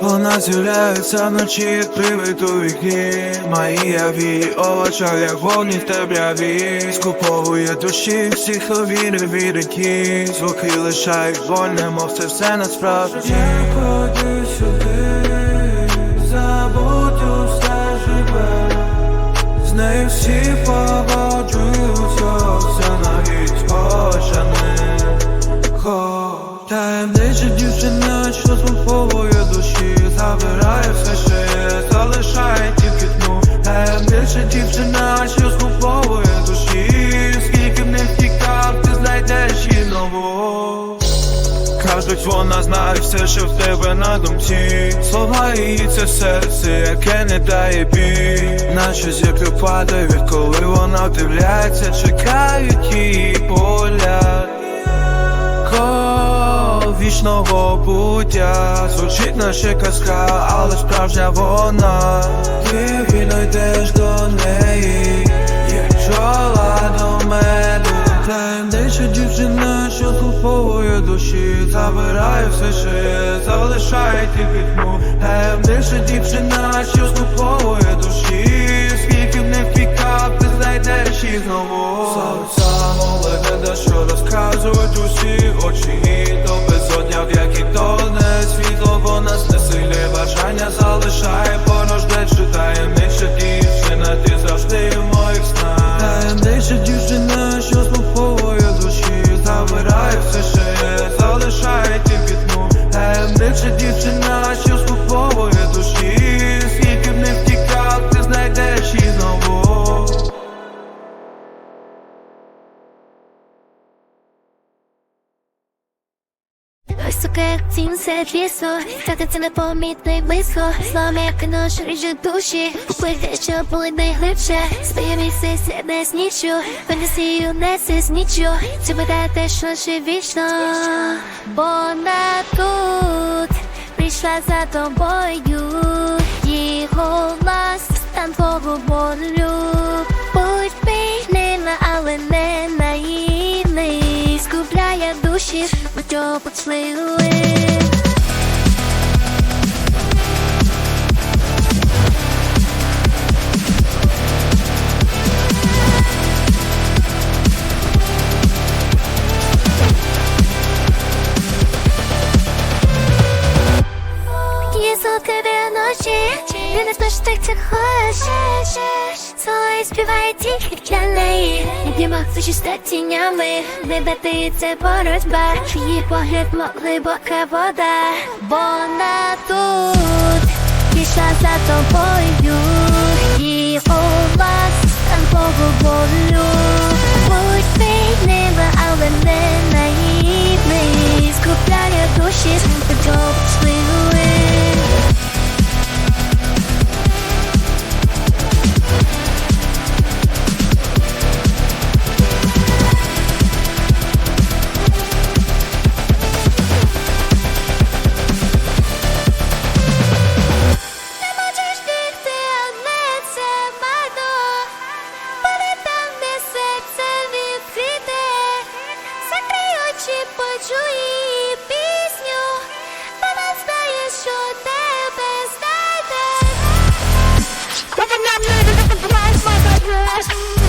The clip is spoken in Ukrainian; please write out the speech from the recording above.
Вона з'являється вночі, привид у вікні. Мої яві, очах, як вогні в темряві. Скуповує душі всіх овіри вірики Звуки лишають вольне, мов це все насправді. Ходи сюди, забудь усе живе. З нею всі погоджуються, Таємнича дівчина, що змуповує душі. Забирає все, що є, залишає тільки тьму Таємнича дівчина, що змуповує душі. Скільки б не втікав, ти знайдеш її нову. Кажуть, вона знає все, що в тебе на думці. Слова її це серце, яке не дає бій. Наче зірки падають, коли вона вдивляється, чекають її поля вічного буття. Звучить наче казка, але справжня вона. Ти вільно йдеш до неї, як бджола до меду. Таємнича дівчина, що слуховує душі. Забирає все, що є, залишає тільки тьму Таємнича дівчина, що слуховує душі. Скільки б не втікав, ти знайдеш їх знову. Саме легенда, що розказують усі очі Високе, як цін серед лісу Стати це непомітно і близько. Словом, як що ріже душі. Купити, що були найглибше. Своє місце сідне з нічю Фантазію несе з нічю Чи буде те, що ще вічно. Бо вона тут Прийшла за тобою. Її голос Стан твого болю your but slay away ти не спиш так, як хочеш. Соло співає тільки для неї. Об'ємах зачисте тінями Не дати це боротьба. Її погляд, мов глибока вода. Бо вона тут Пішла за тобою Yes!